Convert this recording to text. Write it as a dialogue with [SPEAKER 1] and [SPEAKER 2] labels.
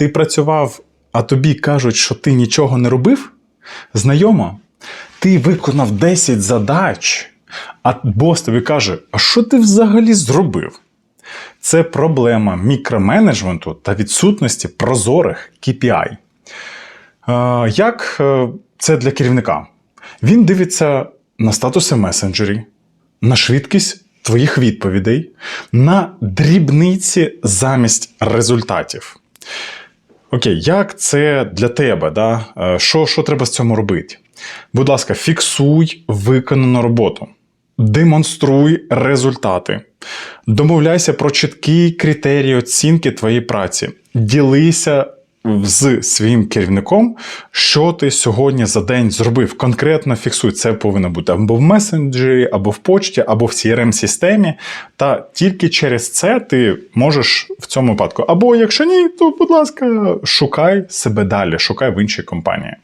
[SPEAKER 1] Ти працював, а тобі кажуть, що ти нічого не робив? Знайомо, ти виконав 10 задач, а бос тобі каже: А що ти взагалі зробив? Це проблема мікроменеджменту та відсутності прозорих KPI. Як е, це для керівника? Він дивиться на статуси месенджері, на швидкість твоїх відповідей, на дрібниці замість результатів. Окей, як це для тебе? Да? Е, Що, що треба з цьому робити? Будь ласка, фіксуй виконану роботу, демонструй результати, домовляйся про чіткі критерії оцінки твоєї праці, ділися з своїм керівником, що ти сьогодні за день зробив. Конкретно фіксуй. Це повинно бути або в месенджері, або в почті, або в crm системі Та тільки через це ти можеш в цьому випадку. Або якщо ні, то будь ласка, шукай себе далі, шукай в іншій компанії.